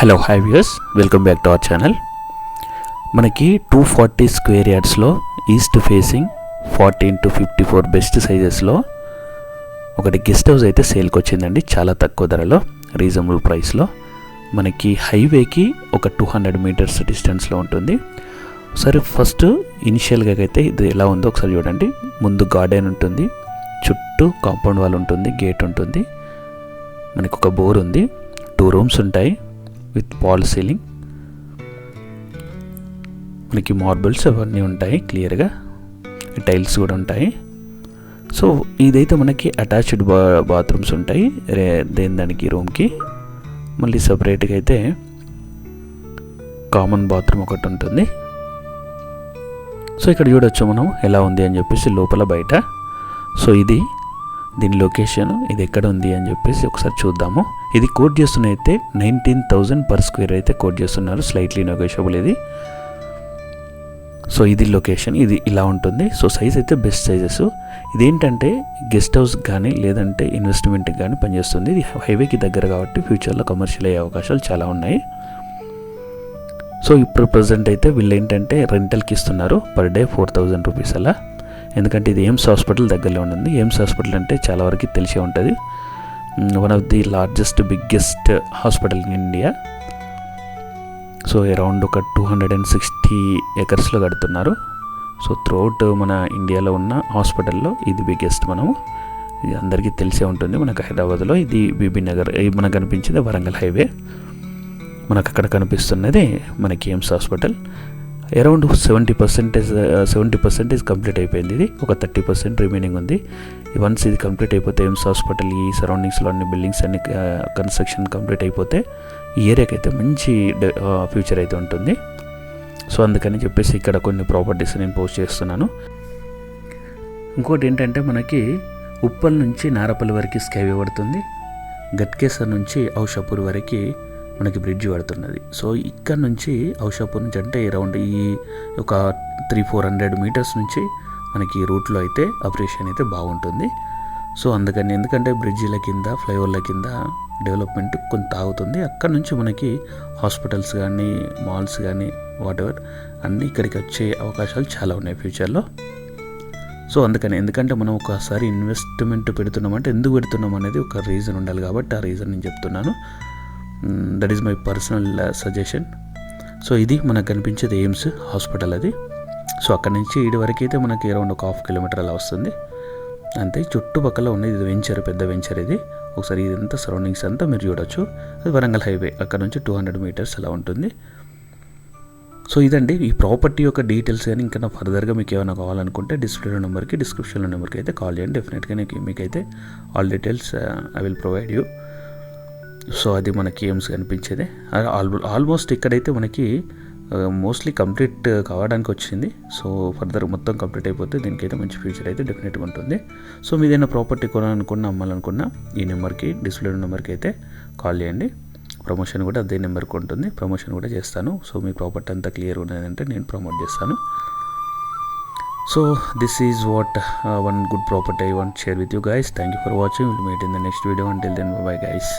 Hello hi views welcome back to our channel మనకి two forty square యార్డ్స్లో east facing forty into fifty four best సైజెస్లో ఒకటి guest house అయితే సేల్కి వచ్చిందండి. చాలా తక్కువ ధరలో రీజనబుల్ ప్రైస్లో మనకి హైవేకి ఒక టూ హండ్రెడ్ మీటర్స్ డిస్టెన్స్లో ఉంటుంది. సరే ఫస్ట్ ఇనిషియల్గా అయితే ఇది ఎలా ఉందో ఒకసారి చూడండి. ముందు గార్డెన్ ఉంటుంది చుట్టూ కాంపౌండ్ వాల్ ఉంటుంది గేట్ ఉంటుంది. మనకు ఒక బోర్ ఉంది టూ రూమ్స్ ఉంటాయి. With fall ceiling. మనకి మార్బుల్స్ అవన్నీ ఉంటాయి క్లియర్గా. టైల్స్ కూడా ఉంటాయి. సో ఇదైతే మనకి అటాచ్డ్ బా బాత్రూమ్స్ ఉంటాయి. రే దేని దానికి రూమ్కి. మళ్ళీ సపరేట్గా అయితే కామన్ బాత్రూమ్ ఒకటి ఉంటుంది. సో ఇక్కడ చూడొచ్చు మనం ఎలా ఉంది అని చెప్పేసి లోపల బయట. సో ఇది దీని లొకేషన్ ఇది ఎక్కడ ఉంది అని చెప్పేసి ఒకసారి చూద్దాము. ఇది కోట్ చేస్తున్న అయితే నైన్టీన్ థౌజండ్ పర్ స్క్వేర్ అయితే కోట్ చేస్తున్నారు. స్లైట్లీ నెగోషియబుల్ ఇది. సో ఇది లొకేషన్ ఇది ఇలా ఉంటుంది. సో సైజ్ అయితే బెస్ట్ సైజెస్. ఇదేంటంటే గెస్ట్ హౌస్ కానీ లేదంటే ఇన్వెస్ట్మెంట్కి కానీ పనిచేస్తుంది. ఇది హైవేకి దగ్గర కాబట్టి ఫ్యూచర్లో కమర్షియల్ అయ్యే అవకాశాలు చాలా ఉన్నాయి. సో ఇప్పుడు ప్రజెంట్ అయితే వీళ్ళు ఏంటంటే రెంటల్కి ఇస్తున్నారు. Per day four thousand rupees అలా. ఎందుకంటే ఇది ఎయిమ్స్ హాస్పిటల్ దగ్గరలో ఉంటుంది. ఎయిమ్స్ హాస్పిటల్ అంటే చాలా వరకు తెలిసే ఉంటుంది. One of the largest biggest hospital in India so around ఒక టూ హండ్రెడ్ అండ్ సిక్స్టీ ఎకర్స్లో కడుతున్నారు. సో త్రూఅవుట్ మన ఇండియాలో ఉన్న హాస్పిటల్లో ఇది బిగ్గెస్ట్ మనము. ఇది అందరికీ తెలిసే ఉంటుంది. మనకు హైదరాబాద్లో ఇది బీబీ నగర్ ఇది మనకు కనిపించింది వరంగల్ హైవే. మనకు అక్కడ కనిపిస్తున్నది మనకి AIIMS hospital. Around seventy percentage seventy percentage complete అయిపోయింది ఇది. ఒక థర్టీ పర్సెంట్ రిమైనింగ్ ఉంది. వన్స్ ఇది కంప్లీట్ అయిపోతే ఎయిమ్స్ హాస్పిటల్ ఈ సరౌండింగ్స్లో అన్ని బిల్డింగ్స్ అన్ని కన్స్ట్రక్షన్ కంప్లీట్ అయిపోతే ఈ ఏరియాకి అయితే మంచి ఫ్యూచర్ అయితే ఉంటుంది. సో అందుకని చెప్పేసి ఇక్కడ కొన్ని ప్రాపర్టీస్ నేను పోస్ట్ చేస్తున్నాను. ఇంకోటి ఏంటంటే మనకి ఉప్పల్ నుంచి నారపల్లి వరకు స్కైవే పడుతుంది. గట్కేసర్ నుంచి ఔషాపూర్ వరకు మనకి బ్రిడ్జ్ పడుతున్నది. సో ఇక్కడ నుంచి ఔషాపూర్ నుంచి అంటే అరౌండ్ ఈ ఒక త్రీ ఫోర్ హండ్రెడ్ మీటర్స్ నుంచి మనకి రూట్లో అయితే ఆపరేషన్ అయితే బాగుంటుంది. సో అందుకని ఎందుకంటే బ్రిడ్జిల కింద ఫ్లైఓవర్ల కింద డెవలప్మెంట్ కొంత ఆగుతుంది అక్కడ నుంచి మనకి హాస్పిటల్స్ కానీ మాల్స్ కానీ వాటెవర్ ఎవర్ అన్నీ ఇక్కడికి వచ్చే అవకాశాలు చాలా ఉన్నాయి ఫ్యూచర్లో సో అందుకని ఎందుకంటే మనం ఒకసారి ఇన్వెస్ట్మెంట్ పెడుతున్నామంటే ఎందుకు పెడుతున్నాం అనేది ఒక రీజన్ ఉండాలి కాబట్టి ఆ రీజన్ నేను చెప్తున్నాను. That is my personal suggestion so ఇది మనకు కనిపించేది ఎయిమ్స్ హాస్పిటల్ అది. సో అక్కడ నుంచి ఇటు వరకు అయితే మనకి అరౌండ్ ఒక హాఫ్ కిలోమీటర్ అలా వస్తుంది. అంతే చుట్టుపక్కల ఉన్నది ఇది వెంచర్ పెద్ద వెంచర్ ఇది. ఒకసారి ఇదంతా సరౌండింగ్స్ అంతా మీరు చూడొచ్చు. అది వరంగల్ హైవే అక్కడ నుంచి టూ హండ్రెడ్ మీటర్స్ అలా ఉంటుంది. సో ఇదండి ఈ ప్రాపర్టీ యొక్క డీటెయిల్స్ కానీ ఇంకా ఫర్దర్గా మీకు ఏమైనా కావాలనుకుంటే డిస్ప్లే నెంబర్కి డిస్క్రిప్షన్లో నెంబర్కి అయితే కాల్ చేయండి. డెఫినెట్గా మీకు మీకైతే all details I will provide you so అది మనకి ఎయిమ్స్ కనిపించేది? ఆల్మోస్ట్ ఇక్కడైతే మనకి మోస్ట్లీ కంప్లీట్ కావడానికి వచ్చింది. సో ఫర్దర్ మొత్తం కంప్లీట్ అయిపోతే దీనికైతే మంచి ఫ్యూచర్ అయితే డెఫినెట్గా ఉంటుంది. సో మీదైనా ప్రాపర్టీ కొనాలనుకున్నా అమ్మాలనుకున్నా ఈ నెంబర్కి డిస్ప్లే నెంబర్కి అయితే కాల్ చేయండి. ప్రమోషన్ కూడా అదే నెంబర్కి ఉంటుంది. ప్రమోషన్ కూడా చేస్తాను. సో మీ ప్రాపర్టీ అంతా క్లియర్ ఉన్నదంటే నేను ప్రమోట్ చేస్తాను. So this is what one good property I want share with you guys. Thank you for watching. Will meet in the next video. Until then bye guys.